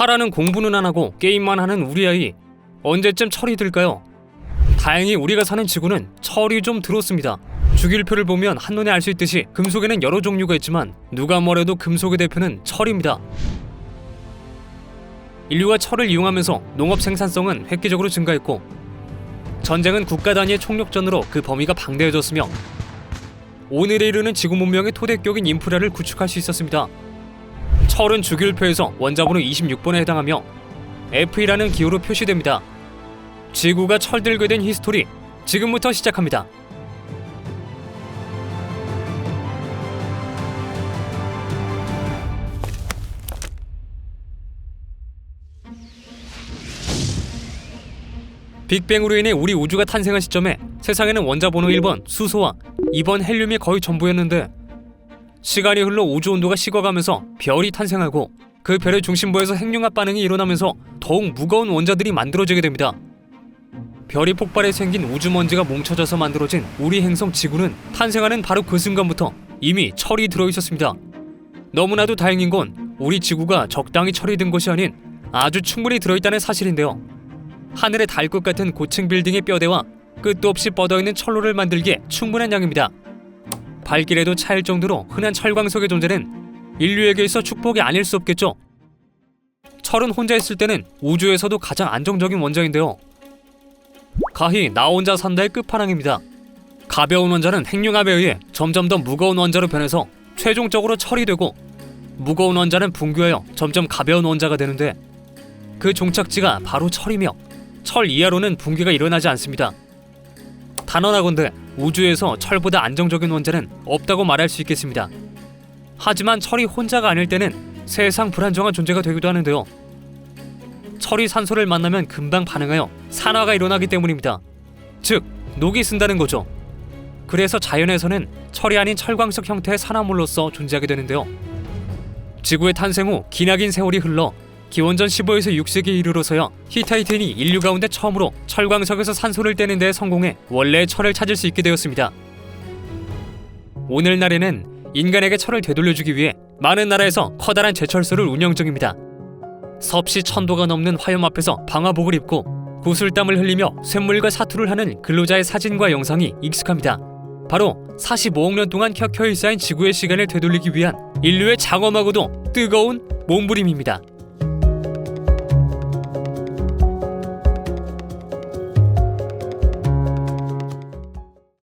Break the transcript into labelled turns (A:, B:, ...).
A: 하라는 공부는 안 하고 게임만 하는 우리 아이 언제쯤 철이 들까요? 다행히 우리가 사는 지구는 철이 좀 들었습니다. 주기율표를 보면 한눈에 알 수 있듯이 금속에는 여러 종류가 있지만 누가 뭐래도 금속의 대표는 철입니다. 인류가 철을 이용하면서 농업 생산성은 획기적으로 증가했고 전쟁은 국가 단위의 총력전으로 그 범위가 방대해졌으며 오늘에 이르는 지구 문명의 토대격인 인프라를 구축할 수 있었습니다. 철은 주기율표에서 원자번호 26번에 해당하며 F이라는 기호로 표시됩니다. 지구가 철들게 된 히스토리 지금부터 시작합니다. 빅뱅으로 인해 우리 우주가 탄생한 시점에 세상에는 원자 번호 1번 수소와 2번 헬륨이 거의 전부였는데 시간이 흘러 우주 온도가 식어가면서 별이 탄생하고 그 별의 중심부에서 핵융합 반응이 일어나면서 더욱 무거운 원자들이 만들어지게 됩니다. 별이 폭발해 생긴 우주 먼지가 뭉쳐져서 만들어진 우리 행성 지구는 탄생하는 바로 그 순간부터 이미 철이 들어 있었습니다. 너무나도 다행인 건 우리 지구가 적당히 철이 든 것이 아닌 아주 충분히 들어있다는 사실인데요. 하늘에 달것 같은 고층 빌딩의 뼈대와 끝도 없이 뻗어있는 철로를 만들기에 충분한 양입니다. 발길에도 차일 정도로 흔한 철광석의 존재는 인류에게 있어 축복이 아닐 수 없겠죠. 철은 혼자 있을 때는 우주에서도 가장 안정적인 원자인데요. 가히 나 혼자 산다의 끝판왕입니다. 가벼운 원자는 핵융합에 의해 점점 더 무거운 원자로 변해서 최종적으로 철이 되고 무거운 원자는 붕괴하여 점점 가벼운 원자가 되는데 그 종착지가 바로 철이며 철 이하로는 붕괴가 일어나지 않습니다. 단언하건대 우주에서 철보다 안정적인 원자는 없다고 말할 수 있겠습니다. 하지만 철이 혼자가 아닐 때는 세상 불안정한 존재가 되기도 하는데요. 철이 산소를 만나면 금방 반응하여 산화가 일어나기 때문입니다. 즉, 녹이 쓴다는 거죠. 그래서 자연에서는 철이 아닌 철광석 형태의 산화물로서 존재하게 되는데요. 지구의 탄생 후 기나긴 세월이 흘러 기원전 15에서 6세기에 이르러서야 히타이트인이 인류 가운데 처음으로 철광석에서 산소를 떼는 데 성공해 원래의 철을 찾을 수 있게 되었습니다. 오늘날에는 인간에게 철을 되돌려주기 위해 많은 나라에서 커다란 제철소를 운영 중입니다. 섭씨 천도가 넘는 화염 앞에서 방화복을 입고 구슬땀을 흘리며 쇳물과 사투를 하는 근로자의 사진과 영상이 익숙합니다. 바로 45억 년 동안 켜켜이 쌓인 지구의 시간을 되돌리기 위한 인류의 장엄하고도 뜨거운 몸부림입니다.